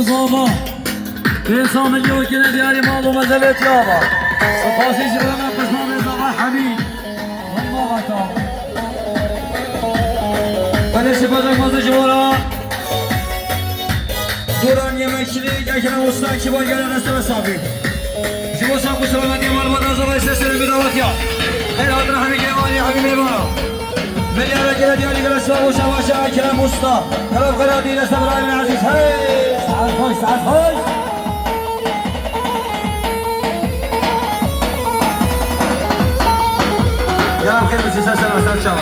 مصابة في صامل يوكل دياري مالو مزلت يابا صفاسي جبرنا قسمة بيضاء حميد والله تعالى بلش بدك مزة جورا Duran yemekçiliği Gekene Usta Kibar Gelen Reste ve Sabi Jibo Sabu Selamet Yamal Badan Zaba İstesleri bir davet ya Her adına Hamid Yemali Hamid Yemali Milyara gele diyor Ligara Sıvabu Şavaşa Kerem Usta Taraf Kara Dile Sabra İbn Aziz Hey! Saat koy saat koy Ya kıyım size selam sen çava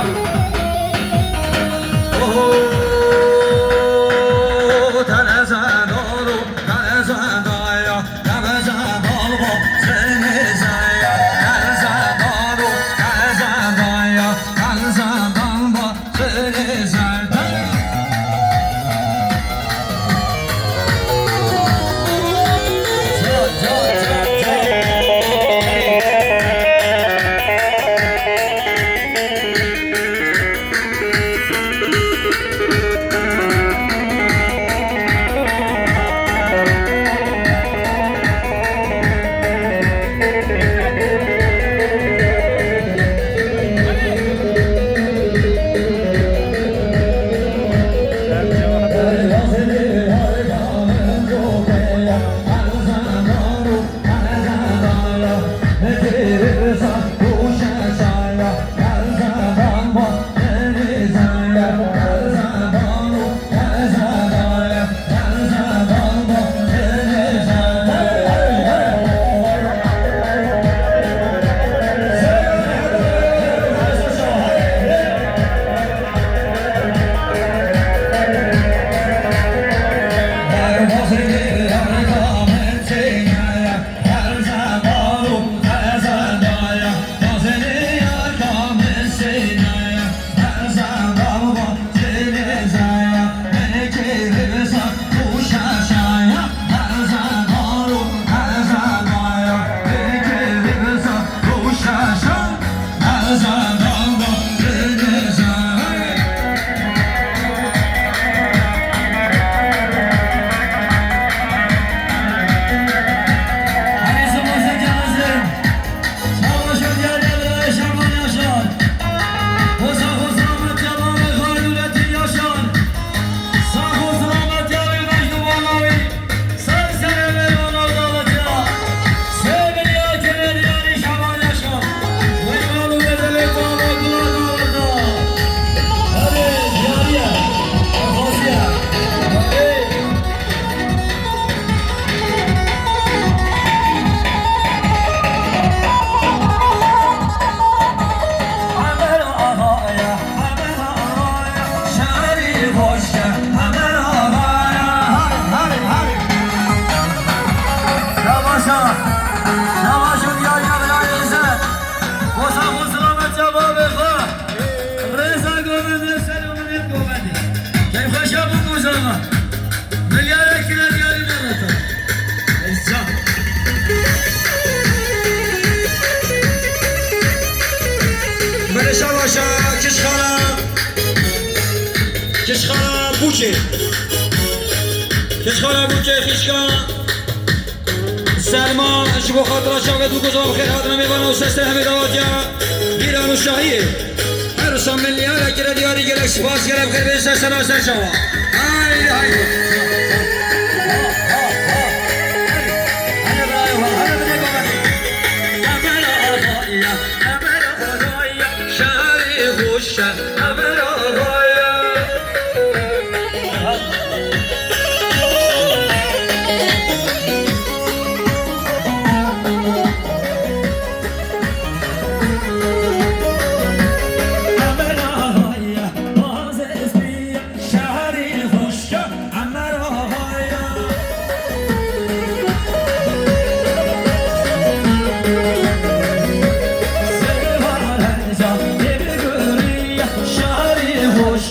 میشه کشکار بوچه خیشکا سلمان اشبو خاطر شاگه دو گزا بخیر خاتمه میبانه و سسته همه دواتیا بیران و شاهیه هر سام ملی ها را گره دیاری گره سپاس گره بخیر به سسته ناسته شما هایده هایده شهر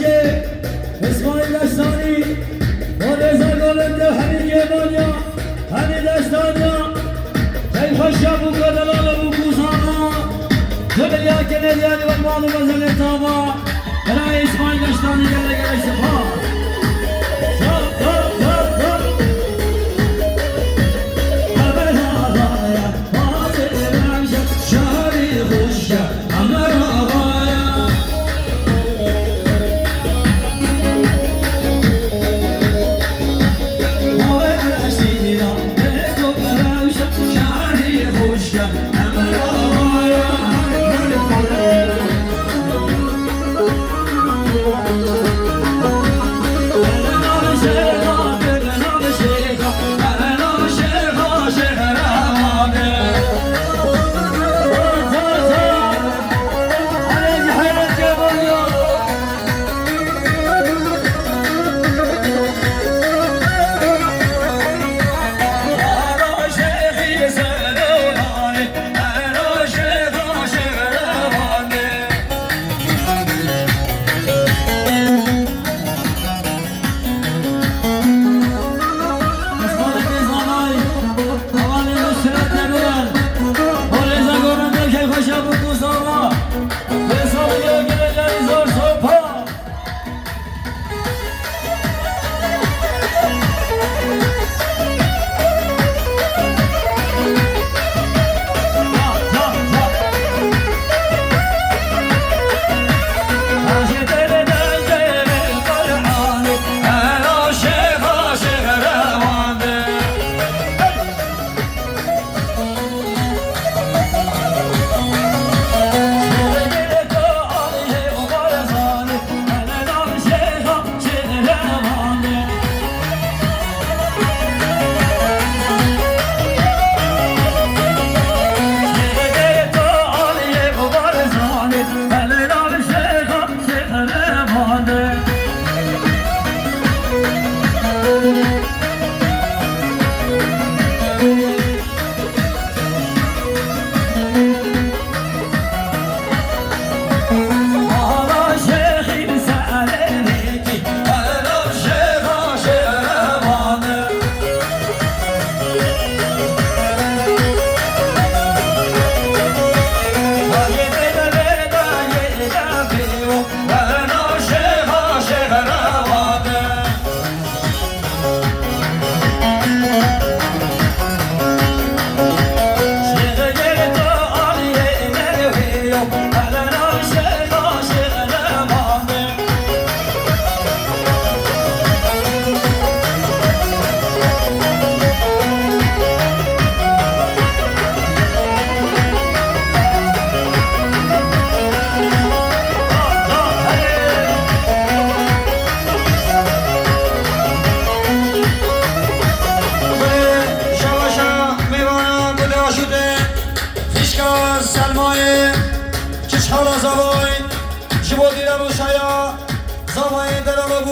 که اسماعیل دستانی مادرزا گولنده همین گرمانیا همین دستانیا ای خوشا بو کدلال بو کوزانا جبلیا کنیدیانی و مالو بزنی تابا برای اسماعیل دستانی گره گره سپاس I'm alone.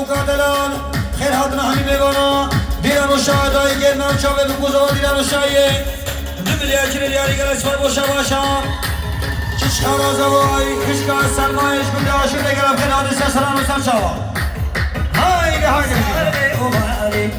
نوکر دلان خیرات نهانی بگانا دیران و شاید های گرنان چاقه دو گزار دیران و شایه نمیلی اکیلی دیاری گلس فر بوشه باشا چشکار از اوای کشکار سرمایش بنده آشور دیگرم خیرات سر سران و سر شوا هایده هایده هایده هایده